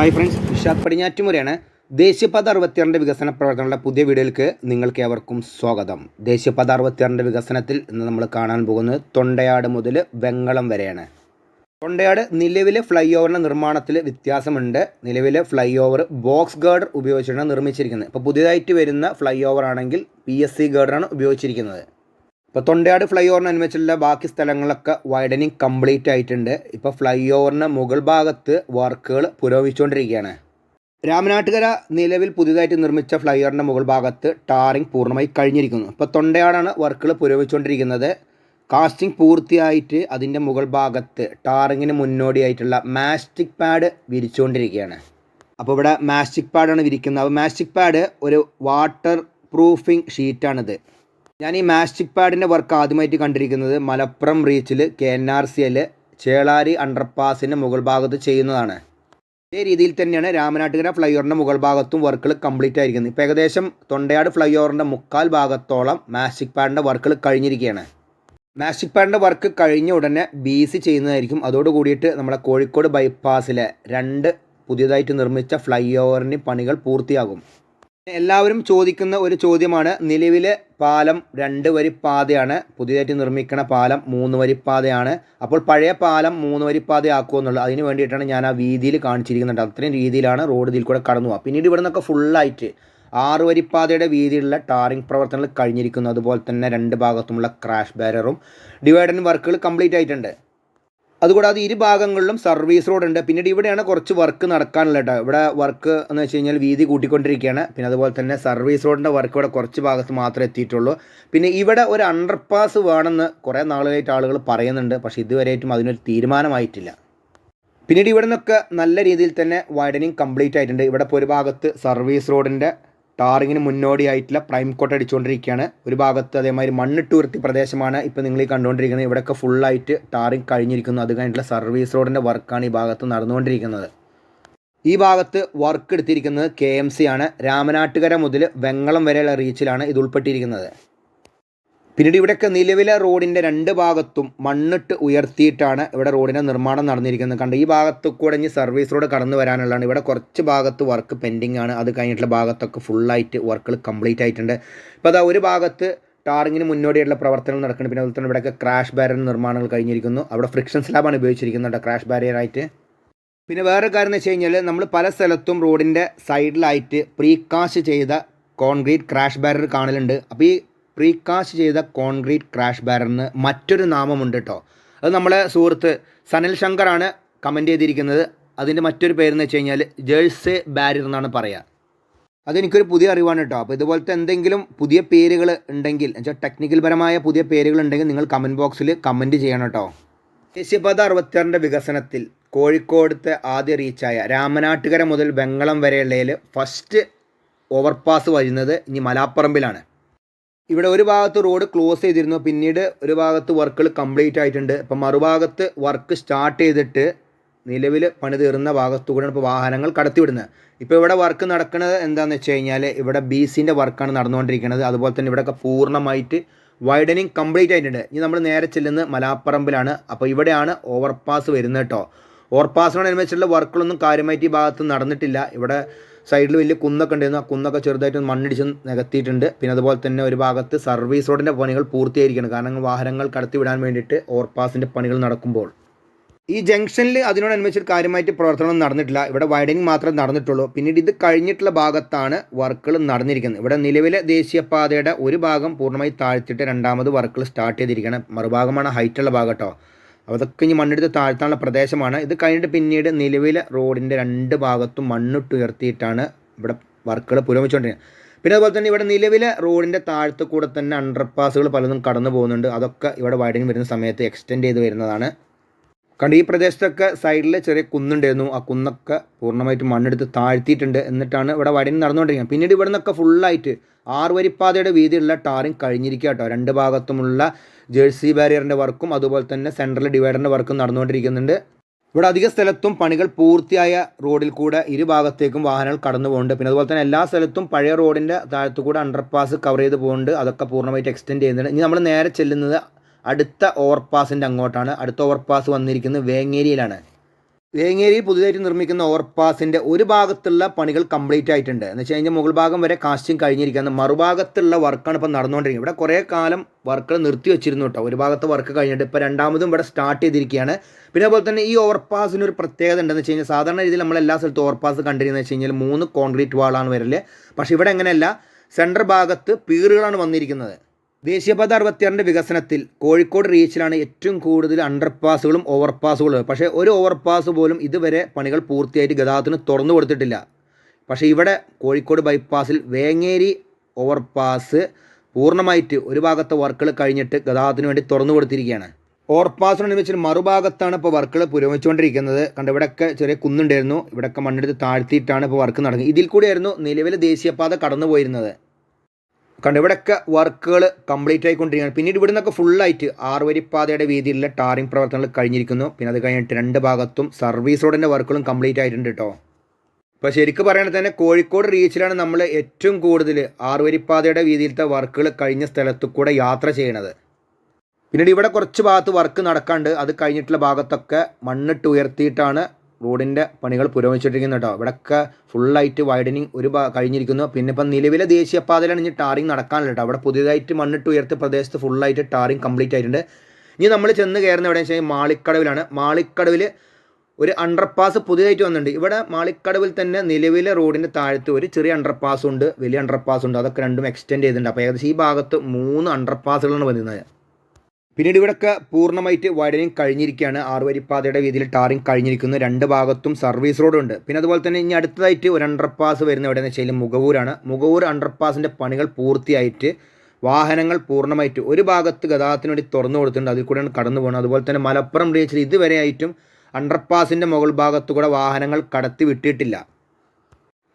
Hi friends Vishad പടിഞ്ഞാറ്റുമുരയാണ് ദേശീയപാത അറുപത്തിയാറിന്റെ വികസന പ്രവർത്തനങ്ങളുടെ പുതിയ വീഡിയോയിലേക്ക് നിങ്ങൾക്ക് ഏവർക്കും സ്വാഗതം. ദേശീയപാത അറുപത്തിയാറിന്റെ വികസനത്തിൽ ഇന്ന് നമ്മൾ കാണാൻ പോകുന്നത് തൊണ്ടയാട് മുതൽ വെങ്ങളം വരെയാണ്. തൊണ്ടയാട് നിലവിലെ ഫ്ലൈ ഓവറിന്റെ നിർമ്മാണത്തിൽ വ്യത്യാസമുണ്ട്. നിലവിലെ ഫ്ലൈ ഓവർ ബോക്സ് ഗാർഡർ ഉപയോഗിച്ചാണ് നിർമ്മിച്ചിരിക്കുന്നത്. ഇപ്പോൾ പുതിയതായിട്ട് വരുന്ന ഫ്ലൈ ഓവർ ആണെങ്കിൽ പി എസ് സി ഗാർഡറാണ് ഉപയോഗിച്ചിരിക്കുന്നത്. ഇപ്പോൾ തൊണ്ടയാട് ഫ്ലൈ ഓവറിനനുസരിച്ചുള്ള ബാക്കി സ്ഥലങ്ങളൊക്കെ വൈഡനിങ് കംപ്ലീറ്റ് ആയിട്ടുണ്ട്. ഇപ്പോൾ ഫ്ലൈ ഓവറിന് മുകൾ ഭാഗത്ത് വർക്കുകൾ പുരോഗമിച്ചുകൊണ്ടിരിക്കുകയാണ്. രാമനാട്ടുകര നിലവിൽ പുതിയതായിട്ട് നിർമ്മിച്ച ഫ്ലൈ ഓവറിന്റെ മുകൾ ഭാഗത്ത് ടാറിംഗ് പൂർണമായി കഴിഞ്ഞിരിക്കുന്നു. ഇപ്പോൾ തൊണ്ടയാടാണ് വർക്കുകൾ പുരോഗമിച്ചുകൊണ്ടിരിക്കുന്നത്. കാസ്റ്റിംഗ് പൂർത്തിയായിട്ട് അതിന്റെ മുകൾ ഭാഗത്ത് ടാറിങ്ങിന് മുന്നോടിയായിട്ടുള്ള മാസ്റ്റിക് പാഡ് വിരിച്ചുകൊണ്ടിരിക്കുകയാണ്. അപ്പോൾ ഇവിടെ മാസ്റ്റിക് പാഡാണ് വിരിക്കുന്നത്. അപ്പോൾ മാസ്റ്റിക് പാഡ് ഒരു വാട്ടർ പ്രൂഫിംഗ് ഷീറ്റാണിത് ഞാൻ ഈ മാസ്റ്റിക് പാഡിന്റെ വർക്ക് ആദ്യമായിട്ട് കണ്ടിരിക്കുന്നത് Malappuram റീച്ചിൽ K N R C L Chelari അണ്ടർപാസിന്റെ മുകൾ ഭാഗത്ത് ചെയ്യുന്നതാണ്. ഇതേ രീതിയിൽ തന്നെയാണ് രാമനാട്ടുകര ഫ്ലൈ ഓവറിന്റെ മുകൾ ഭാഗത്തും വർക്കുകൾ കംപ്ലീറ്റ് ആയിരിക്കുന്നത്. ഇപ്പോൾ ഏകദേശം തൊണ്ടയാട് ഫ്ലൈ ഓവറിന്റെ മുക്കാൽ ഭാഗത്തോളം മാസ്റ്റിക് പാഡിന്റെ വർക്കുകൾ കഴിഞ്ഞിരിക്കുകയാണ്. മാസ്റ്റിക് പാഡിന്റെ വർക്ക് കഴിഞ്ഞ ഉടനെ ബി സി ചെയ്യുന്നതായിരിക്കും. അതോട് കൂടിയിട്ട് നമ്മുടെ കോഴിക്കോട് ബൈപ്പാസിലെ രണ്ട് പുതിയതായിട്ട് നിർമ്മിച്ച ഫ്ലൈ ഓവറിന് പണികൾ പൂർത്തിയാകും. എല്ലാവരും ചോദിക്കുന്ന ഒരു ചോദ്യമാണ്. നിലവിലെ പാലം രണ്ട് വരി പാതയാണ് പുതിയതായിട്ട് നിർമ്മിക്കുന്ന പാലം മൂന്ന് വരി പാതയാണ് അപ്പോൾ പഴയ പാലം മൂന്ന് വരി പാതയാക്കുമോ എന്നുള്ളത് അതിന് വേണ്ടിയിട്ടാണ് ഞാൻ ആ വീതിയിൽ കാണിച്ചിരിക്കുന്നുണ്ട് അത്രയും രീതിയിലാണ് റോഡ് ഇതിൽ കൂടെ കടന്നു പോകുക പിന്നീട് ഇവിടെ നിന്നൊക്കെ ഫുള്ളായിട്ട് ആറ് വരിപ്പാതയുടെ വീതിയിലുള്ള ടാറിംഗ് പ്രവർത്തനങ്ങൾ കഴിഞ്ഞിരിക്കുന്നു. അതുപോലെ തന്നെ രണ്ട് ഭാഗത്തുമുള്ള ക്രാഷ് ബാരറും ഡിവൈഡൻ വർക്കുകൾ കംപ്ലീറ്റ് ആയിട്ടുണ്ട്. അതുകൂടാതെ ഇരു ഭാഗങ്ങളിലും സർവീസ് റോഡ് ഉണ്ട്. പിന്നീട് ഇവിടെയാണ് കുറച്ച് വർക്ക് നടക്കാനുള്ളത് കേട്ടോ ഇവിടെ വർക്ക് എന്ന് വെച്ച് കഴിഞ്ഞാൽ വീതി കൂട്ടിക്കൊണ്ടിരിക്കുകയാണ്. പിന്നെ അതുപോലെ തന്നെ സർവീസ് റോഡിന്റെ വർക്ക് ഇവിടെ കുറച്ച് ഭാഗത്ത് മാത്രമേ എത്തിയിട്ടുള്ളൂ. പിന്നെ ഇവിടെ ഒരു അണ്ടർപാസ് വേണമെന്ന് കുറേ നാളുകളായിട്ട് ആളുകൾ പറയുന്നുണ്ട്. പക്ഷേ ഇതുവരെയായിട്ടും അതിനൊരു തീരുമാനമായിട്ടില്ല. പിന്നീട് ഇവിടെ നിന്നൊക്കെ നല്ല രീതിയിൽ തന്നെ വൈഡനിങ് കംപ്ലീറ്റ് ആയിട്ടുണ്ട്. ഇവിടെ ഇപ്പോൾ ഒരു ഭാഗത്ത് സർവീസ് റോഡിന്റെ ടാറിങ്ങിന് മുന്നോടിയായിട്ടുള്ള പ്രൈം കോട്ട് അടിച്ചുകൊണ്ടിരിക്കുകയാണ്. ഒരു ഭാഗത്ത് അതേമാതിരി മണ്ണിട്ട് ഉയർത്തി പ്രദേശമാണ് ഇപ്പോൾ നിങ്ങൾ ഈ കണ്ടുകൊണ്ടിരിക്കുന്നത്. ഇവിടെയൊക്കെ ഫുള്ളായിട്ട് ടാറിങ് കഴിഞ്ഞിരിക്കുന്നു. അത് കഴിഞ്ഞിട്ടുള്ള സർവീസ് റോഡിന്റെ വർക്കാണ് ഈ ഭാഗത്ത് നടന്നുകൊണ്ടിരിക്കുന്നത്. ഈ ഭാഗത്ത് വർക്ക് എടുത്തിരിക്കുന്നത് കെ എം സി ആണ്. രാമനാട്ടുകര മുതൽ വെങ്ങളം വരെയുള്ള റീച്ചിലാണ് ഇത് ഉൾപ്പെട്ടിരിക്കുന്നത്. പിന്നീട് ഇവിടെയൊക്കെ നിലവിലെ റോഡിന്റെ രണ്ട് ഭാഗത്തും മണ്ണിട്ട് ഉയർത്തിയിട്ടാണ് ഇവിടെ റോഡിന്റെ നിർമ്മാണം നടന്നിരിക്കുന്നത്. കണ്ട് ഈ ഭാഗത്ത് കൂടെ ഇനി സർവീസ് റോഡ് കടന്നു വരാനുള്ളതാണ്. ഇവിടെ കുറച്ച് ഭാഗത്ത് വർക്ക് പെൻഡിങ് ആണ്. അത് കഴിഞ്ഞിട്ടുള്ള ഭാഗത്തൊക്കെ ഫുള്ളായിട്ട് വർക്കുകൾ കംപ്ലീറ്റ് ആയിട്ടുണ്ട്. ഇപ്പോൾ അതാ ഒരു ഭാഗത്ത് ടാറിങ്ങിന് മുന്നോടിയായിട്ടുള്ള പ്രവർത്തനങ്ങൾ നടക്കുന്നുണ്ട്. പിന്നെ അതുപോലെ തന്നെ ഇവിടെയൊക്കെ ക്രാഷ് ബാരിയർ നിർമ്മാണങ്ങൾ കഴിഞ്ഞിരിക്കുന്നു. അവിടെ ഫ്രിക്ഷൻ സ്ലാബാണ് ഉപയോഗിച്ചിരിക്കുന്നത് ക്രാഷ് ബാരിയറായിട്ട് പിന്നെ വേറെ കാര്യം എന്ന് വെച്ച് കഴിഞ്ഞാൽ നമ്മൾ പല സ്ഥലത്തും റോഡിന്റെ സൈഡിലായിട്ട് പ്രീകാസ്റ്റ് ചെയ്ത കോൺക്രീറ്റ് ക്രാഷ് ബാരിയർ കാണലുണ്ട്. അപ്പോൾ ഈ പ്രീകാസ്റ്റ് ചെയ്ത കോൺക്രീറ്റ് ക്രാഷ് ബാരറിന് മറ്റൊരു നാമമുണ്ട് കേട്ടോ അത് നമ്മളെ സുഹൃത്ത് സനൽ ശങ്കറാണ് കമന്റ് ചെയ്തിരിക്കുന്നത്. അതിന്റെ മറ്റൊരു പേരെന്ന് വെച്ച് കഴിഞ്ഞാൽ ജേഴ്സേ ബാരിയർ എന്നാണ് പറയുക അതെനിക്കൊരു പുതിയ അറിവാണ് കേട്ടോ അപ്പോൾ ഇതുപോലത്തെ എന്തെങ്കിലും പുതിയ പേരുകൾ ഉണ്ടെങ്കിൽ എന്നുവെച്ചാൽ ടെക്നിക്കൽ പരമായ പുതിയ പേരുകൾ ഉണ്ടെങ്കിൽ നിങ്ങൾ കമന്റ് ബോക്സിൽ കമന്റ് ചെയ്യണം കേട്ടോ ദേശീയപാത അറുപത്തിയാറിന്റെ വികസനത്തിൽ കോഴിക്കോടത്തെ ആദ്യ റീച്ചായ രാമനാട്ടുകര മുതൽ വെങ്ങളം വരെയുള്ളതിൽ ഫസ്റ്റ് ഓവർപാസ് വരുന്നത് ഇനി മലാപ്പറമ്പിലാണ്. ഇവിടെ ഒരു ഭാഗത്ത് റോഡ് ക്ലോസ് ചെയ്തിരുന്നു. പിന്നീട് ഒരു ഭാഗത്ത് വർക്കുകൾ കംപ്ലീറ്റ് ആയിട്ടുണ്ട്. അപ്പം മറുഭാഗത്ത് വർക്ക് സ്റ്റാർട്ട് ചെയ്തിട്ട് നിലവിൽ പണി തീർന്ന ഭാഗത്തുകൂടെയാണ് ഇപ്പോൾ വാഹനങ്ങൾ കടത്തിവിടുന്നത്. ഇപ്പോൾ ഇവിടെ വർക്ക് നടക്കുന്നത് എന്താണെന്ന് വെച്ച് കഴിഞ്ഞാൽ ഇവിടെ ബി സിന്റെ വർക്കാണ് നടന്നുകൊണ്ടിരിക്കുന്നത്. അതുപോലെ തന്നെ ഇവിടെയൊക്കെ പൂർണമായിട്ട് വൈഡനിങ് കംപ്ലീറ്റ് ആയിട്ടുണ്ട്. ഇനി നമ്മൾ നേരെ ചെല്ലുന്നത് മലാപ്പറമ്പിലാണ്. അപ്പോൾ ഇവിടെയാണ് ഓവർപാസ് വരുന്നത് കേട്ടോ. ഓവർപാസിനോടനുബന്ധിച്ചുള്ള വർക്കുകളൊന്നും കാര്യമായിട്ട് ഈ ഭാഗത്ത് നടന്നിട്ടില്ല. ഇവിടെ സൈഡിൽ വലിയ കുന്നൊക്കെ ഉണ്ടായിരുന്നു. ആ കുന്നൊക്കെ ചെറുതായിട്ട് മണ്ണിടിച്ച് നികത്തിയിട്ടുണ്ട്. പിന്നെ അതുപോലെ തന്നെ ഒരു ഭാഗത്ത് സർവീസ് റോഡിന്റെ പണികൾ പൂർത്തീകരിക്കണം കാരണം വാഹനങ്ങൾ കടത്തിവിടാൻ വേണ്ടിയിട്ട് ഓവർപാസിന്റെ പണികൾ നടക്കുമ്പോൾ. ഈ ജംഗ്ഷനിൽ അതിനോടനുബന്ധിച്ച് കാര്യമായിട്ട് പ്രവർത്തനം നടന്നിട്ടില്ല. ഇവിടെ വൈഡനിങ് മാത്രമേ നടന്നിട്ടുള്ളൂ. പിന്നീട് ഇത് കഴിഞ്ഞിട്ടുള്ള ഭാഗത്താണ് വർക്കുകൾ നടന്നിരിക്കുന്നത്. ഇവിടെ നിലവിലെ ദേശീയപാതയുടെ ഒരു ഭാഗം പൂർണമായി താഴ്ത്തിയിട്ട് രണ്ടാമത് വർക്കുകൾ സ്റ്റാർട്ട് ചെയ്തിരിക്കുകയാണ്. മറുഭാഗമാണ് ഹൈറ്റുള്ള ഭാഗം കേട്ടോ. അതൊക്കെ ഇനി മണ്ണെടുത്ത് താഴ്ത്താനുള്ള പ്രദേശമാണ്. ഇത് കഴിഞ്ഞിട്ട് പിന്നീട് നിലവിലെ റോഡിന്റെ രണ്ട് ഭാഗത്തും മണ്ണിട്ട് ഉയർത്തിയിട്ടാണ് ഇവിടെ വർക്കുകൾ പുരോഗമിച്ചുകൊണ്ടിരിക്കുന്നത്. പിന്നെ അതുപോലെ തന്നെ ഇവിടെ നിലവിലെ റോഡിന്റെ താഴത്ത് കൂടെ തന്നെ അണ്ടർപാസുകൾ പലതും കടന്നു പോകുന്നുണ്ട് അതൊക്കെ ഇവിടെ വൈഡിങ് വരുന്ന സമയത്ത് എക്സ്റ്റെൻഡ് ചെയ്ത് വരുന്നതാണ്. കണ്ട് ഈ പ്രദേശത്തൊക്കെ സൈഡിൽ ചെറിയ കുന്നുണ്ടായിരുന്നു. ആ കുന്നൊക്കെ പൂർണമായിട്ട് മണ്ണെടുത്ത് താഴ്ത്തിയിട്ടുണ്ട്. എന്നിട്ടാണ് ഇവിടെ വൈഡിങ് നടന്നുകൊണ്ടിരിക്കുന്നത്. പിന്നീട് ഇവിടെ നിന്നൊക്കെ ഫുള്ളായിട്ട് ആറ് വരിപ്പാതയുടെ വീതിയുള്ള ടാറിങ് കഴിഞ്ഞിരിക്കുക കേട്ടോ. രണ്ട് ഭാഗത്തുമുള്ള ജേഴ്സി ബാരിയറിന്റെ വർക്കും അതുപോലെ തന്നെ സെൻട്രൽ ഡിവൈഡറിന്റെ വർക്കും നടന്നുകൊണ്ടിരിക്കുന്നുണ്ട്. ഇവിടെ അധിക സ്ഥലത്തും പണികൾ പൂർത്തിയായ റോഡിൽ കൂടെ ഇരുഭാഗത്തേക്കും വാഹനങ്ങൾ കടന്നു പോകുന്നുണ്ട്. പിന്നെ അതുപോലെ തന്നെ എല്ലാ സ്ഥലത്തും പഴയ റോഡിന്റെ താഴത്തു കൂടെ അണ്ടർപാസ് കവർ ചെയ്ത് പോകുന്നുണ്ട്. അതൊക്കെ പൂർണമായിട്ട് എക്സ്റ്റെൻഡ് ചെയ്യുന്നുണ്ട്. ഇനി നമ്മൾ നേരെ ചെല്ലുന്നത് അടുത്ത ഓവർപാസിന്റെ അങ്ങോട്ടാണ്. അടുത്ത ഓവർപാസ് വന്നിരിക്കുന്നത് വേങ്ങേരിയിലാണ്. വേങ്ങേരിയിൽ പുതുതായിട്ട് നിർമ്മിക്കുന്ന ഓവർപാസിന്റെ ഒരു ഭാഗത്തുള്ള പണികൾ കംപ്ലീറ്റ് ആയിട്ടുണ്ട്. എന്ന് വെച്ച് കഴിഞ്ഞാൽ മുകൾ ഭാഗം വരെ കാസ്റ്റിംഗ് കഴിഞ്ഞിരിക്കുന്നത് മറുഭാഗത്തുള്ള വർക്കാണ് ഇപ്പോൾ നടന്നുകൊണ്ടിരിക്കുന്നത്. ഇവിടെ കുറേ കാലം വർക്കുകൾ നിർത്തി വെച്ചിരുന്നു കേട്ടോ. ഒരു ഭാഗത്ത് വർക്ക് കഴിഞ്ഞിട്ട് ഇപ്പോൾ രണ്ടാമതും ഇവിടെ സ്റ്റാർട്ട് ചെയ്തിരിക്കുകയാണ്. പിന്നെ അതുപോലെ തന്നെ ഈ ഓവർപാസിന് ഒരു പ്രത്യേകത ഉണ്ടെന്ന് വെച്ച് കഴിഞ്ഞാൽ സാധാരണ രീതിയിൽ നമ്മൾ എല്ലാ സ്ഥലത്തും ഓവർപാസ് കണ്ടിരുന്നത് വെച്ച് കഴിഞ്ഞാൽ മൂന്ന് കോൺക്രീറ്റ് വാളാണ് വരൽ. പക്ഷേ ഇവിടെ എങ്ങനെയല്ല സെന്റർ ഭാഗത്ത് പീറുകളാണ് വന്നിരിക്കുന്നത്. ദേശീയപാത അറുപത്തിയാറിന്റെ വികസനത്തിൽ കോഴിക്കോട് റീച്ചിലാണ് ഏറ്റവും കൂടുതൽ അണ്ടർപാസുകളും ഓവർപാസുകളും പക്ഷേ ഒരു ഓവർപാസ് പോലും ഇതുവരെ പണികൾ പൂർത്തിയായിട്ട് ഗതാഗതത്തിന് തുറന്നു കൊടുത്തിട്ടില്ല. പക്ഷേ ഇവിടെ കോഴിക്കോട് ബൈപ്പാസിൽ വേങ്ങേരി ഓവർപാസ് പൂർണമായിട്ട് ഒരു ഭാഗത്തെ വർക്കുകൾ കഴിഞ്ഞിട്ട് ഗതാഗതത്തിന് വേണ്ടി തുറന്നു കൊടുത്തിരിക്കുകയാണ്. ഓവർപാസിനനുസരിച്ച് മറുഭാഗത്താണ് ഇപ്പോൾ വർക്കുകൾ പുരോഗമിച്ചുകൊണ്ടിരിക്കുന്നത്. കണ്ട് ഇവിടെയൊക്കെ ചെറിയ കുന്നുണ്ടായിരുന്നു. ഇവിടെയൊക്കെ മണ്ണെടുത്ത് താഴ്ത്തിയിട്ടാണ് ഇപ്പോൾ വർക്ക് നടക്കുന്നത്. ഇതിൽ കൂടിയായിരുന്നു നിലവിലെ ദേശീയപാത കടന്നു പോയിരുന്നത് കണ്ട് ഇവിടെയൊക്കെ വർക്കുകൾ കംപ്ലീറ്റ് ആയിക്കൊണ്ടിരിക്കുകയാണ്. പിന്നീട് ഇവിടെ നിന്നൊക്കെ ഫുള്ളായിട്ട് ആറുവരിപ്പാതയുടെ വീതിയിലുള്ള ടാറിംഗ് പ്രവർത്തനങ്ങൾ കഴിഞ്ഞിരിക്കുന്നു. പിന്നെ അത് കഴിഞ്ഞിട്ട് രണ്ട് ഭാഗത്തും സർവീസ് റോഡിന്റെ വർക്കുകളും കംപ്ലീറ്റ് ആയിട്ടുണ്ട് കേട്ടോ ഇപ്പോൾ ശരിക്കും പറയുകയാണെങ്കിൽ തന്നെ കോഴിക്കോട് റീച്ചിലാണ് നമ്മൾ ഏറ്റവും കൂടുതൽ ആറുവരിപ്പാതയുടെ വീതിയിലത്തെ വർക്കുകൾ കഴിഞ്ഞ സ്ഥലത്തു കൂടെ യാത്ര ചെയ്യണത്. പിന്നീട് ഇവിടെ കുറച്ച് ഭാഗത്ത് വർക്ക് നടക്കാണ്ട് അത് കഴിഞ്ഞിട്ടുള്ള ഭാഗത്തൊക്കെ മണ്ണിട്ട് ഉയർത്തിയിട്ടാണ് റോഡിന്റെ പണികൾ പുരോഗമിച്ചിട്ടിരിക്കുന്നു കേട്ടോ. ഇവിടെയൊക്കെ ഫുള്ളായിട്ട് വൈഡനിങ് ഒരു കഴിഞ്ഞിരിക്കുന്നു. പിന്നെ ഇപ്പം നിലവിലെ ദേശീയപാതയിലാണ് ഇനി ടാറിങ് നടക്കാനുള്ള കേട്ടോ. അവിടെ പുതിയതായിട്ട് മണ്ണിട്ട് ഉയർത്തിയ പ്രദേശത്ത് ഫുള്ളായിട്ട് ടാറിങ് കംപ്ലീറ്റ് ആയിട്ടുണ്ട്. ഇനി നമ്മൾ ചെന്ന് കയറുന്ന എവിടെയെന്ന് വെച്ചാൽ മാളിക്കടവിലാണ്. മാളിക്കടവിൽ ഒരു അണ്ടർപാസ് പുതിയതായിട്ട് വന്നിട്ടുണ്ട്. ഇവിടെ മാളിക്കടവിൽ തന്നെ നിലവിലെ റോഡിന്റെ താഴത്ത് ഒരു ചെറിയ അണ്ടർപാസ് ഉണ്ട് വലിയ അണ്ടർപാസ് ഉണ്ട്. അതൊക്കെ രണ്ടും എക്സ്റ്റെൻഡ് ചെയ്തിട്ടുണ്ട്. അപ്പോൾ ഏകദേശം ഈ ഭാഗത്ത് മൂന്ന് അണ്ടർപാസുകളാണ് വരുന്നത് പിന്നീട് ഇവിടെയൊക്കെ പൂർണമായിട്ട് വൈഡനിങ് കഴിഞ്ഞിരിക്കുകയാണ്. ആറുവരിപ്പാതയുടെ വീതിയിൽ ടാറിങ് കഴിഞ്ഞിരിക്കുന്നു. രണ്ട് ഭാഗത്തും സർവീസ് റോഡുണ്ട് പിന്നെ അതുപോലെ തന്നെ ഇനി അടുത്തതായിട്ട് ഒരു അണ്ടർപാസ് വരുന്ന എവിടെയെന്ന് വെച്ചാൽ മുഖവൂരാണ്. മുഖവൂർ അണ്ടർപാസിന്റെ പണികൾ പൂർത്തിയായിട്ട് വാഹനങ്ങൾ പൂർണമായിട്ട് ഒരു ഭാഗത്ത് ഗതാഗതത്തിന് വേണ്ടി തുറന്നു കൊടുത്തിട്ടുണ്ട്. അതിൽ കൂടെയാണ് കടന്നു പോകുന്നത്. അതുപോലെ തന്നെ മലപ്പുറം റീച്ചിൽ ഇതുവരെയായിട്ടും അണ്ടർപാസിന്റെ മുകൾ ഭാഗത്തു കൂടെ വാഹനങ്ങൾ കടത്തി വിട്ടിട്ടില്ല.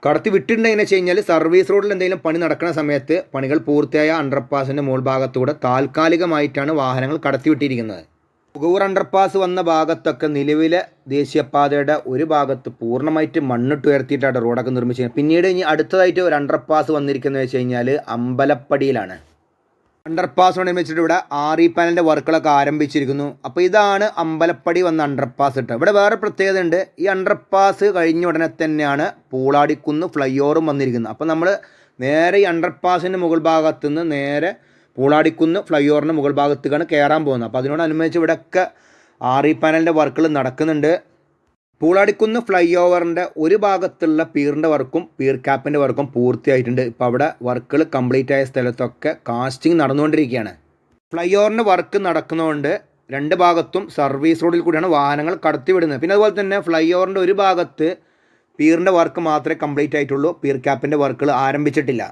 കടത്തി വിട്ടിട്ടുണ്ടെന്ന് വെച്ച് കഴിഞ്ഞാൽ സർവീസ് റോഡിൽ എന്തെങ്കിലും പണി നടക്കുന്ന സമയത്ത് പണികൾ പൂർത്തിയായ അണ്ടർപാസിന്റെ മുകൾ ഭാഗത്തൂടെ താൽക്കാലികമായിട്ടാണ് വാഹനങ്ങൾ കടത്തി വിട്ടിരിക്കുന്നത്. പുകവൂർ അണ്ടർപാസ് വന്ന ഭാഗത്തൊക്കെ നിലവിലെ ദേശീയപാതയുടെ ഒരു ഭാഗത്ത് പൂർണമായിട്ട് മണ്ണിട്ട് ഉയർത്തിയിട്ടാണ് റോഡൊക്കെ നിർമ്മിച്ചത് പിന്നീട് ഇനി അടുത്തതായിട്ട് ഒരു അണ്ടർപാസ് വന്നിരിക്കുന്നത് വെച്ച് കഴിഞ്ഞാൽ അമ്പലപ്പടിയിലാണ്. അണ്ടർപാസിനോടനുബന്ധിച്ചിട്ട് ഇവിടെ ആർ ഇ പാനലിന്റെ വർക്കുകളൊക്കെ ആരംഭിച്ചിരിക്കുന്നു. അപ്പോൾ ഇതാണ് അമ്പലപ്പടി വന്ന അണ്ടർപാസ് ഇട്ട് ഇവിടെ വേറെ പ്രത്യേകത ഉണ്ട്. ഈ അണ്ടർപാസ് കഴിഞ്ഞ ഉടനെ തന്നെയാണ് പൂളാടിക്കുന്ന് ഫ്ലൈ ഓവറും വന്നിരിക്കുന്നത്. അപ്പോൾ നമ്മൾ നേരെ ഈ അണ്ടർപാസിന്റെ മുകൾ ഭാഗത്തു നിന്ന് നേരെ പൂളാടിക്കുന്ന് ഫ്ലൈ ഓവറിന്റെ മുകൾ ഭാഗത്തേക്കാണ് കയറാൻ പോകുന്നത്. അപ്പോൾ അതിനോടനുബന്ധിച്ച് ഇവിടെയൊക്കെ ആർ ഇ പാനലിന്റെ വർക്കുകൾ നടക്കുന്നുണ്ട്. പൂളാടിക്കുന്ന് ഫ്ലൈ ഓവറിന്റെ ഒരു ഭാഗത്തുള്ള പീറിന്റെ വർക്കും പീർ ക്യാപ്പിന്റെ വർക്കും പൂർത്തിയായിട്ടുണ്ട്. ഇപ്പോൾ അവിടെ വർക്കുകൾ കംപ്ലീറ്റ് ആയ സ്ഥലത്തൊക്കെ കാസ്റ്റിംഗ് നടന്നുകൊണ്ടിരിക്കുകയാണ്. ഫ്ലൈ ഓവറിന്റെ വർക്ക് നടക്കുന്നതുകൊണ്ട് രണ്ട് ഭാഗത്തും സർവീസ് റോഡിൽ കൂടിയാണ് വാഹനങ്ങൾ കടത്തിവിടുന്നത്. പിന്നെ അതുപോലെ തന്നെ ഫ്ലൈ ഓവറിന്റെ ഒരു ഭാഗത്ത് പീറിന്റെ വർക്ക് മാത്രമേ കംപ്ലീറ്റ് ആയിട്ടുള്ളൂ. പീർ ക്യാപ്പിന്റെ വർക്കുകൾ ആരംഭിച്ചിട്ടില്ല.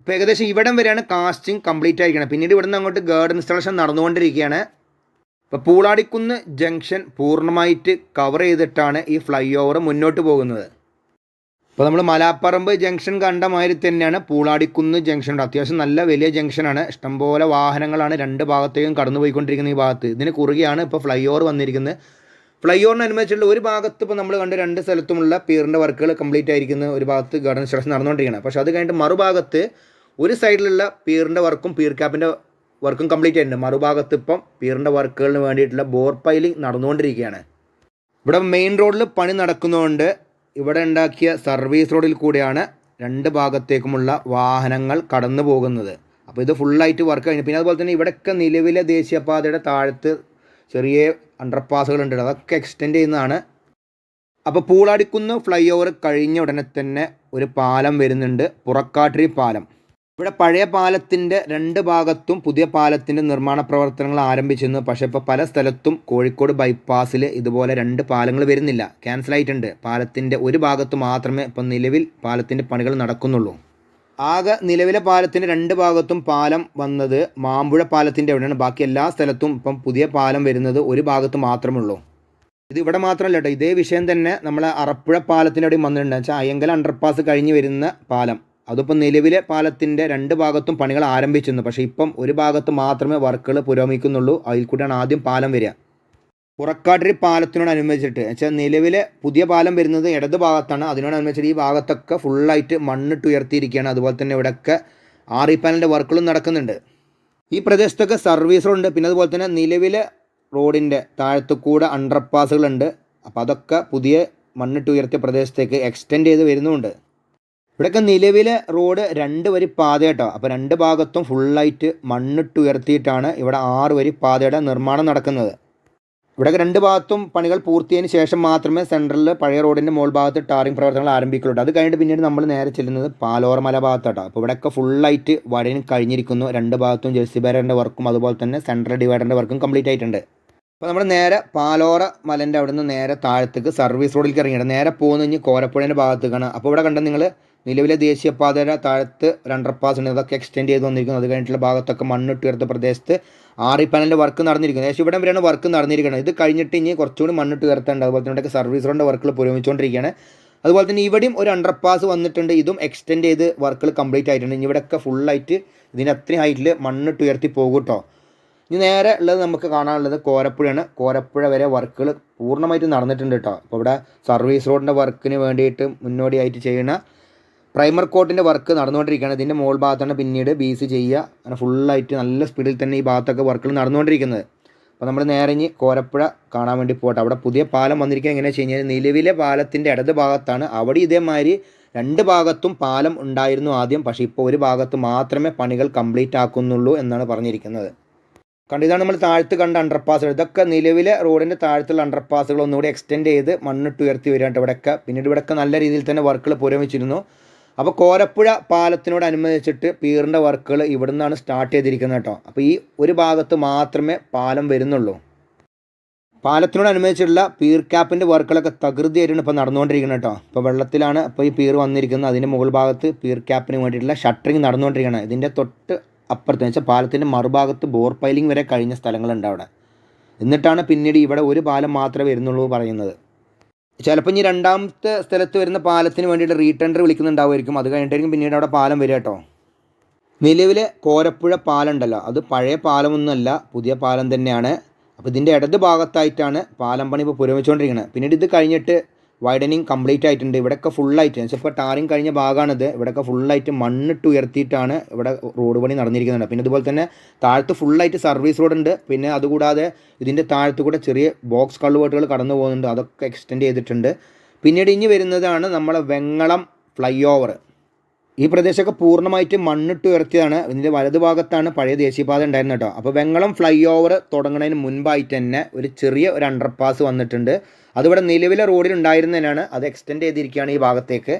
ഇപ്പോൾ ഏകദേശം ഇവിടം വരെയാണ് കാസ്റ്റിംഗ് കംപ്ലീറ്റ് ആയിരിക്കുന്നത്. പിന്നീട് ഇവിടുന്ന് അങ്ങോട്ട് ഗേർഡ് ഇൻസ്റ്റാളേഷൻ നടന്നുകൊണ്ടിരിക്കുകയാണ്. ഇപ്പോൾ പൂളാടിക്കുന്ന് ജംഗ്ഷൻ പൂർണമായിട്ട് കവർ ചെയ്തിട്ടാണ് ഈ ഫ്ലൈ ഓവർ മുന്നോട്ട് പോകുന്നത്. അപ്പോൾ നമ്മൾ മലാപ്പറമ്പ് ജംഗ്ഷൻ കണ്ട മാതിരി തന്നെയാണ് പൂളാടിക്കുന്ന് ജംഗ്ഷൻ അത്യാവശ്യം നല്ല വലിയ ജംഗ്ഷനാണ്. ഇഷ്ടംപോലെ വാഹനങ്ങളാണ് രണ്ട് ഭാഗത്തേക്കും കടന്നു പോയിക്കൊണ്ടിരിക്കുന്ന ഈ ഭാഗത്ത്. ഇതിന് കുറുകെയാണ് ഇപ്പോൾ ഫ്ലൈ ഓവർ വന്നിരിക്കുന്നത്. ഫ്ലൈ ഓവറിനനുസരിച്ചുള്ള ഒരു ഭാഗത്ത് ഇപ്പോൾ നമ്മൾ കണ്ട് രണ്ട് സ്ഥലത്തുമുള്ള പീറിന്റെ വർക്കുകൾ കംപ്ലീറ്റ് ആയിരിക്കുന്ന ഒരു ഭാഗത്ത് ഗാർഡൻ സ്ട്രക്ഷൻ നടന്നുകൊണ്ടിരിക്കുകയാണ്. പക്ഷേ അത് കഴിഞ്ഞിട്ട് മറുഭാഗത്ത് ഒരു സൈഡിലുള്ള പീറിന്റെ വർക്കും പീർ ക്യാപ്പിന്റെ വർക്കും കംപ്ലീറ്റ് ആയിട്ടുണ്ട്. മറുഭാഗത്ത് ഇപ്പം പീറിന്റെ വർക്കുകളിന് വേണ്ടിയിട്ടുള്ള ബോർ പൈലിംഗ് നടന്നുകൊണ്ടിരിക്കുകയാണ്. ഇവിടെ മെയിൻ റോഡിൽ പണി നടക്കുന്നതുകൊണ്ട് ഇവിടെ ഉണ്ടാക്കിയ സർവീസ് റോഡിൽ കൂടിയാണ് രണ്ട് ഭാഗത്തേക്കുമുള്ള വാഹനങ്ങൾ കടന്നു പോകുന്നത്. അപ്പോൾ ഇത് ഫുള്ളായിട്ട് വർക്ക് കഴിഞ്ഞു. പിന്നെ അതുപോലെ തന്നെ ഇവിടെയൊക്കെ നിലവിലെ ദേശീയപാതയുടെ താഴത്ത് ചെറിയ അണ്ടർപാസുകളുണ്ട് അതൊക്കെ എക്സ്റ്റെൻഡ് ചെയ്യുന്നതാണ്. അപ്പോൾ പൂളാടിക്കുന്ന് ഫ്ലൈ ഓവർ കഴിഞ്ഞ ഉടനെ തന്നെ ഒരു പാലം വരുന്നുണ്ട്. പുറക്കാട്ടിരി പാലം. ഇവിടെ പഴയ പാലത്തിന്റെ രണ്ട് ഭാഗത്തും പുതിയ പാലത്തിന്റെ നിർമ്മാണ പ്രവർത്തനങ്ങൾ ആരംഭിച്ചിരുന്നു. പക്ഷേ ഇപ്പോൾ പല സ്ഥലത്തും കോഴിക്കോട് ബൈപ്പാസിൽ ഇതുപോലെ രണ്ട് പാലങ്ങൾ വരുന്നില്ല. ക്യാൻസൽ ആയിട്ടുണ്ട്. പാലത്തിന്റെ ഒരു ഭാഗത്ത് മാത്രമേ ഇപ്പം നിലവിൽ പാലത്തിന്റെ പണികൾ നടക്കുന്നുള്ളൂ. ആകെ നിലവിലെ പാലത്തിന്റെ രണ്ട് ഭാഗത്തും പാലം വന്നത് മാമ്പുഴ പാലത്തിന്റെ അവിടെയാണ്. ബാക്കി എല്ലാ സ്ഥലത്തും ഇപ്പം പുതിയ പാലം വരുന്നത് ഒരു ഭാഗത്ത് മാത്രമേ ഉള്ളൂ. ഇത് ഇവിടെ മാത്രമല്ല കേട്ടോ. ഇതേ വിഷയം തന്നെ നമ്മളെ അറപ്പുഴ പാലത്തിന്റെ അവിടെയും വന്നിട്ടുണ്ട്. വെച്ചാൽ അയ്യങ്കൽ അണ്ടർപാസ് കഴിഞ്ഞ് വരുന്ന പാലം. അതിപ്പോൾ നിലവിലെ പാലത്തിന്റെ രണ്ട് ഭാഗത്തും പണികൾ ആരംഭിച്ചിരുന്നു. പക്ഷേ ഇപ്പം ഒരു ഭാഗത്ത് മാത്രമേ വർക്കുകൾ പുരോഗമിക്കുന്നുള്ളൂ. അതിൽ കൂടിയാണ് ആദ്യം പാലം വരിക. പുറക്കാട്ടിരി പാലത്തിനോടനുബന്ധിച്ചിട്ട് വെച്ചാൽ നിലവിലെ പുതിയ പാലം വരുന്നത് ഇടത് ഭാഗത്താണ്. അതിനോടനുബന്ധിച്ചിട്ട് ഈ ഭാഗത്തൊക്കെ ഫുള്ളായിട്ട് മണ്ണിട്ട് ഉയർത്തിയിരിക്കുകയാണ്. അതുപോലെ തന്നെ ഇവിടെയൊക്കെ ആറി പാലിന്റെ വർക്കുകളും നടക്കുന്നുണ്ട്. ഈ പ്രദേശത്തൊക്കെ സർവീസ് പിന്നെ അതുപോലെ തന്നെ നിലവിലെ റോഡിന്റെ താഴത്തു കൂടെ അണ്ടർപാസുകളുണ്ട് അപ്പോൾ അതൊക്കെ പുതിയ മണ്ണിട്ട് ഉയർത്തിയ പ്രദേശത്തേക്ക് എക്സ്റ്റെൻഡ് ചെയ്ത് വരുന്നുമുണ്ട്. ഇവിടെയൊക്കെ നിലവിലെ റോഡ് രണ്ട് വരി പാത അപ്പോൾ രണ്ട് ഭാഗത്തും ഫുള്ളായിട്ട് മണ്ണിട്ട് ഉയർത്തിയിട്ടാണ് ഇവിടെ ആറ് വരി പാതയുടെ നിർമ്മാണം നടക്കുന്നത്. ഇവിടെയൊക്കെ രണ്ട് ഭാഗത്തും പണികൾ പൂർത്തിയതിന് ശേഷം മാത്രമേ സെൻട്രലിൽ പഴയ റോഡിന്റെ മുകൾ ഭാഗത്ത് ടാറിംഗ് പ്രവർത്തനങ്ങൾ ആരംഭിക്കുള്ളൂ. അത് കഴിഞ്ഞിട്ട് പിന്നീട് നമ്മൾ നേരെ ചെല്ലുന്നത് പാലോറ മല ഭാഗത്താട്ടോ. അപ്പോൾ ഇവിടെയൊക്കെ ഫുള്ളായിട്ട് വടയും കഴിഞ്ഞിരിക്കുന്നു. രണ്ട് ഭാഗത്തും ജെഴ്സി ബാരറിന്റെ വർക്കും അതുപോലെ തന്നെ സെൻട്രൽ ഡിവൈഡറിന്റെ വർക്കും കംപ്ലീറ്റ് ആയിട്ടുണ്ട്. അപ്പോൾ നമ്മൾ നേരെ പാലോറ മലന്റെ അവിടുന്ന് നേരെ താഴത്തേക്ക് സർവീസ് റോഡിലേക്ക് ഇറങ്ങിയിട്ട് നേരെ പോകുന്ന കഴിഞ്ഞ് കോരപ്പുഴേന്റെ ഭാഗത്തേക്കാണ്. അപ്പോൾ ഇവിടെ കണ്ട നിങ്ങൾ നിലവിലെ ദേശീയപാതയുടെ താഴത്ത് ഒരു അണ്ടർപാസ് ഉണ്ട് അതൊക്കെ എക്സ്റ്റെൻഡ് ചെയ്ത് വന്നിരിക്കുന്നു. അത് കഴിഞ്ഞിട്ടുള്ള ഭാഗത്തൊക്കെ മണ്ണിട്ട് ഉയർത്ത പ്രദേശത്ത് ആറി പാനലിന്റെ വർക്ക് നടന്നിരിക്കുന്നത് ഏകദേശം ഇവിടെ വരെയാണ് വർക്ക് നടന്നിരിക്കുന്നത്. ഇത് കഴിഞ്ഞിട്ട് ഇനി കുറച്ചുകൂടി മണ്ണിട്ട് ഉയർത്തേണ്ടത് അതുപോലെ തന്നെ സർവീസ് റോഡിന്റെ വർക്കുകൾ പുരോഗമിച്ചുകൊണ്ടിരിക്കുകയാണ്. അതുപോലെ തന്നെ ഇവിടെയും ഒരു അണ്ടർപാസ് വന്നിട്ടുണ്ട്. ഇതും എക്സ്റ്റെൻഡ് ചെയ്ത് വർക്കുകൾ കംപ്ലീറ്റ് ആയിട്ടുണ്ട്. ഇനി ഇവിടെയൊക്കെ ഫുള്ളായിട്ട് ഇതിന് അത്രയും ഹൈറ്റിൽ മണ്ണിട്ട് ഉയർത്തി പോകും കേട്ടോ ഇനി നേരെ ഉള്ളത് നമുക്ക് കാണാനുള്ളത് കോരപ്പുഴയാണ്. കോരപ്പുഴ വരെ വർക്കുകൾ പൂർണമായിട്ട് നടന്നിട്ടുണ്ട് കേട്ടോ അപ്പോൾ ഇവിടെ സർവീസ് റോഡിന്റെ വർക്കിന് വേണ്ടിയിട്ട് മുന്നോടിയായിട്ട് ചെയ്യുന്ന പ്രൈമർ കോട്ടിന്റെ വർക്ക് നടന്നുകൊണ്ടിരിക്കുകയാണ്. ഇതിന്റെ മുകൾ ഭാഗത്താണ് പിന്നീട് ബി സി ചെയ്യുക. അങ്ങനെ ഫുള്ളായിട്ട് നല്ല സ്പീഡിൽ തന്നെ ഈ ഭാഗത്തൊക്കെ വർക്കുകൾ നടന്നുകൊണ്ടിരിക്കുന്നത്. അപ്പോൾ നമ്മൾ നേരെ കോരപ്പുഴ കാണാൻ വേണ്ടി പോകട്ടെ. അവിടെ പുതിയ പാലം വന്നിരിക്കുക. എങ്ങനെയാണെന്ന് വെച്ച് കഴിഞ്ഞാൽ നിലവിലെ പാലത്തിന്റെ ഇടത് ഭാഗത്താണ്. അവിടെ ഇതേമാതിരി രണ്ട് ഭാഗത്തും പാലം ഉണ്ടായിരുന്നു ആദ്യം. പക്ഷേ ഇപ്പോൾ ഒരു ഭാഗത്ത് മാത്രമേ പണികൾ കംപ്ലീറ്റ് ആക്കുന്നുള്ളൂ എന്നാണ് പറഞ്ഞിരിക്കുന്നത്. കണ്ട് ഇതാണ് നമ്മൾ താഴത്ത് കണ്ട അണ്ടർപാസുകൾ ഇതൊക്കെ നിലവിലെ റോഡിന്റെ താഴത്തുള്ള അണ്ടർപാസുകൾ ഒന്നുകൂടി എക്സ്റ്റെൻഡ് ചെയ്ത് മണ്ണിട്ട് ഉയർത്തി വരികയാണ് ഇവിടെയൊക്കെ. പിന്നീട് ഇവിടെയൊക്കെ നല്ല രീതിയിൽ തന്നെ വർക്കുകൾ പുരോഗമിച്ചിരുന്നു. അപ്പോൾ കോരപ്പുഴ പാലത്തിനോടനുബന്ധിച്ചിട്ട് പീറിന്റെ വർക്കുകൾ ഇവിടെ നിന്നാണ് സ്റ്റാർട്ട് ചെയ്തിരിക്കുന്നത് കേട്ടോ. അപ്പോൾ ഈ ഒരു ഭാഗത്ത് മാത്രമേ പാലം വരുന്നുള്ളൂ. പാലത്തിനോടനുബന്ധിച്ചുള്ള പീർ ക്യാപ്പിന്റെ വർക്കുകളൊക്കെ തകൃതിയായിട്ടാണ് ഇപ്പോൾ നടന്നുകൊണ്ടിരിക്കുന്നത് കേട്ടോ. ഇപ്പോൾ വെള്ളത്തിലാണ് ഇപ്പോൾ ഈ പീർ വന്നിരിക്കുന്നത്. അതിന്റെ മുകൾ ഭാഗത്ത് പീർ ക്യാപ്പിന് വേണ്ടിയിട്ടുള്ള ഷട്ടറിങ് നടന്നുകൊണ്ടിരിക്കുകയാണ്. ഇതിന്റെ തൊട്ട് അപ്പുറത്ത് വെച്ചാൽ പാലത്തിന്റെ മറുഭാഗത്ത് ബോർ പൈലിംഗ് വരെ കഴിഞ്ഞ സ്ഥലങ്ങളുണ്ട് അവിടെ. എന്നിട്ടാണ് പിന്നീട് ഇവിടെ ഒരു പാലം മാത്രമേ വരുന്നുള്ളൂ പറയുന്നത്. ചിലപ്പോൾ ഇനി രണ്ടാമത്തെ സ്ഥലത്ത് വരുന്ന പാലത്തിന് വേണ്ടിയിട്ട് റീടെൻഡർ വിളിക്കുന്നുണ്ടാവുമായിരിക്കും. അത് കഴിഞ്ഞിട്ടായിരിക്കും പിന്നീട് അവിടെ പാലം വരിക കേട്ടോ. നിലവിലെ കോരപ്പുഴ പാലം ഉണ്ടല്ലോ അത് പഴയ പാലമൊന്നുമല്ല പുതിയ പാലം തന്നെയാണ്. അപ്പോൾ ഇതിന്റെ ഇടത് ഭാഗത്തായിട്ടാണ് പാലം പണി ഇപ്പോൾ പുരോഗമിച്ചുകൊണ്ടിരിക്കുന്നത്. പിന്നീട് ഇത് കഴിഞ്ഞിട്ട് വൈഡനിങ് കംപ്ലീറ്റ് ആയിട്ടുണ്ട്. ഇവിടെയൊക്കെ ഫുള്ളായിട്ട് വെച്ചാൽ ഇപ്പോൾ ടാറിങ് കഴിഞ്ഞ ഭാഗമാണിത്. ഇവിടെയൊക്കെ ഫുള്ളായിട്ട് മണ്ണിട്ട് ഉയർത്തിയിട്ടാണ് ഇവിടെ റോഡ് പണി നടന്നിരിക്കുന്നുണ്ട് പിന്നെ അതുപോലെ തന്നെ താഴത്ത് ഫുള്ളായിട്ട് സർവീസ് റോഡ് ഉണ്ട്. പിന്നെ അതുകൂടാതെ ഇതിന്റെ താഴത്ത് കൂടെ ചെറിയ ബോക്സ് കള്ളുവോട്ടുകൾ കടന്നു പോകുന്നുണ്ട്. അതൊക്കെ എക്സ്റ്റെൻഡ് ചെയ്തിട്ടുണ്ട്. പിന്നീട് ഇനി വരുന്നതാണ് നമ്മളെ വെങ്ങളം ഫ്ലൈ ഓവർ ഈ പ്രദേശമൊക്കെ പൂർണമായിട്ട് മണ്ണിട്ട് ഉയർത്തിയതാണ്. ഇതിന്റെ വലതുഭാഗത്താണ് പഴയ ദേശീയപാത ഉണ്ടായിരുന്നത് കേട്ടോ. അപ്പോൾ വെങ്ങളം ഫ്ലൈ ഓവർ തുടങ്ങുന്നതിന് മുൻപായിട്ട് തന്നെ ഒരു ചെറിയ ഒരു അണ്ടർപാസ് വന്നിട്ടുണ്ട്. അതിവിടെ നിലവിലെ റോഡിൽ ഉണ്ടായിരുന്നതിനാണ് അത് എക്സ്റ്റെൻഡ് ചെയ്തിരിക്കുകയാണ് ഈ ഭാഗത്തേക്ക്.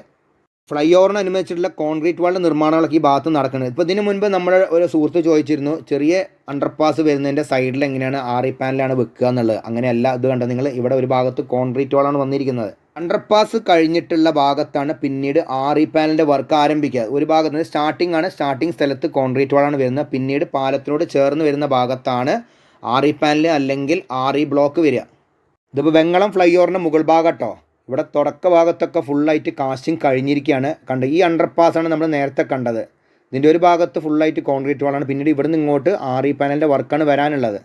ഫ്ലൈ ഓവറിന് അനുവദിച്ചിട്ടുള്ള കോൺക്രീറ്റ് വാളിന്റെ നിർമ്മാണങ്ങളൊക്കെ ഈ ഭാഗത്ത് നടക്കുന്നത് ഇപ്പോൾ ഇതിനു മുൻപ് നമ്മൾ ഒരു സുഹൃത്ത് ചോദിച്ചിരുന്നു ചെറിയ അണ്ടർപാസ് വരുന്നതിന്റെ സൈഡിൽ എങ്ങനെയാണ് ആറി പാനലാണ് വെക്കുക എന്നുള്ളത്? അങ്ങനെയല്ല ഇത് കണ്ടത് നിങ്ങൾ ഇവിടെ ഒരു ഭാഗത്ത് കോൺക്രീറ്റ് വാളാണ് വന്നിരിക്കുന്നത്. അണ്ടർപാസ് കഴിഞ്ഞിട്ടുള്ള ഭാഗത്താണ് പിന്നീട് ആറി പാനലിന്റെ വർക്ക് ആരംഭിക്കുക. ഒരു ഭാഗത്ത് സ്റ്റാർട്ടിംഗ് ആണ്. സ്റ്റാർട്ടിംഗ് സ്ഥലത്ത് കോൺക്രീറ്റ് വാളാണ് വരുന്നത്. പിന്നീട് പാലത്തിനോട് ചേർന്ന് വരുന്ന ഭാഗത്താണ് ആറി പാനൽ അല്ലെങ്കിൽ ആറി ബ്ലോക്ക് വരിക. ഇതിപ്പോൾ വെങ്ങളം ഫ്ലൈ ഓവറിന്റെ മുകൾ ഭാഗട്ടോ. ഇവിടെ തുടക്ക ഭാഗത്തൊക്കെ ഫുള്ളായിട്ട് കാസ്റ്റിംഗ് കഴിഞ്ഞിരിക്കുകയാണ്. കണ്ടത് ഈ അണ്ടർപാസാണ് നമ്മൾ നേരത്തെ കണ്ടത്. ഇതിന്റെ ഒരു ഭാഗത്ത് ഫുള്ളായിട്ട് കോൺക്രീറ്റ് വാളാണ് പിന്നീട് ഇവിടുന്ന് ഇങ്ങോട്ട് ആർ ഇ പാനലിന്റെ വർക്കാണ് വരാനുള്ളത്.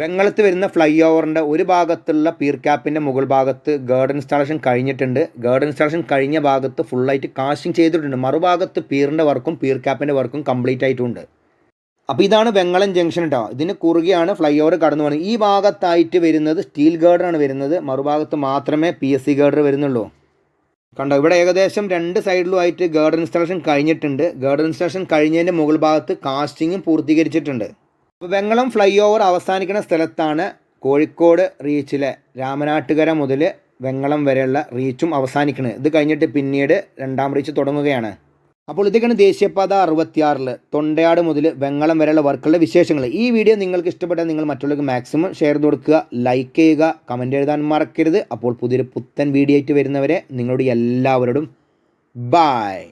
വെങ്ങളത്ത് വരുന്ന ഫ്ലൈ ഓവറിന്റെ ഒരു ഭാഗത്തുള്ള പീർ ക്യാപ്പിന്റെ മുകൾ ഭാഗത്ത് ഗേർഡ് ഇൻസ്റ്റാളേഷൻ കഴിഞ്ഞിട്ടുണ്ട്. ഗേർഡ് ഇൻസ്റ്റാളേഷൻ കഴിഞ്ഞ ഭാഗത്ത് ഫുള്ളായിട്ട് കാസ്റ്റിംഗ് ചെയ്തിട്ടുണ്ട്. മറുഭാഗത്ത് പീറിന്റെ വർക്കും പീർ ക്യാപ്പിന്റെ വർക്കും കംപ്ലീറ്റ് ആയിട്ടുണ്ട്. അപ്പോൾ ഇതാണ് വെങ്ങളം ജംഗ്ഷൻ കേട്ടോ ഇതിന് കുറുകെയാണ് ഫ്ലൈ ഓവർ കടന്നു പോകുന്നത്. ഈ ഭാഗത്തായിട്ട് വരുന്നത് സ്റ്റീൽ ഗേർഡറാണ് വരുന്നത്. മറുഭാഗത്ത് മാത്രമേ പി എസ് സി ഗേർഡർ വരുന്നുള്ളൂ. കണ്ടോ ഇവിടെ ഏകദേശം രണ്ട് സൈഡിലുമായിട്ട് ഗേർഡർ ഇൻസ്റ്റാളേഷൻ കഴിഞ്ഞിട്ടുണ്ട്. ഗേർഡർ ഇൻസ്റ്റാളേഷൻ കഴിഞ്ഞതിന്റെ മുകൾ ഭാഗത്ത് കാസ്റ്റിങ്ങും പൂർത്തീകരിച്ചിട്ടുണ്ട്. വെങ്ങളം ഫ്ലൈ ഓവർ അവസാനിക്കുന്ന സ്ഥലത്താണ് കോഴിക്കോട് റീച്ചിലെ രാമനാട്ടുകര മുതൽ വെങ്ങളം വരെയുള്ള റീച്ചും അവസാനിക്കുന്നത് ഇത് കഴിഞ്ഞിട്ട് പിന്നീട് രണ്ടാം റീച്ച് തുടങ്ങുകയാണ്. അപ്പോൾ ഇതൊക്കെയാണ് ദേശീയപാത അറുപത്തിയാറിൽ തൊണ്ടയാട് മുതൽ വെങ്ങളം വരെയുള്ള വർക്കുകളുടെ വിശേഷങ്ങൾ ഈ വീഡിയോ നിങ്ങൾക്ക് ഇഷ്ടപ്പെട്ടാൽ നിങ്ങൾ മറ്റുള്ളവർക്ക് മാക്സിമം ഷെയർ ചെയ്ത് കൊടുക്കുക ലൈക്ക് ചെയ്യുക കമന്റ് എഴുതാൻ മറക്കരുത്. അപ്പോൾ പുതിയൊരു പുത്തൻ വീഡിയോ ആയിട്ട് വരുന്നവരെ നിങ്ങളോട് എല്ലാവരോടും ബായ്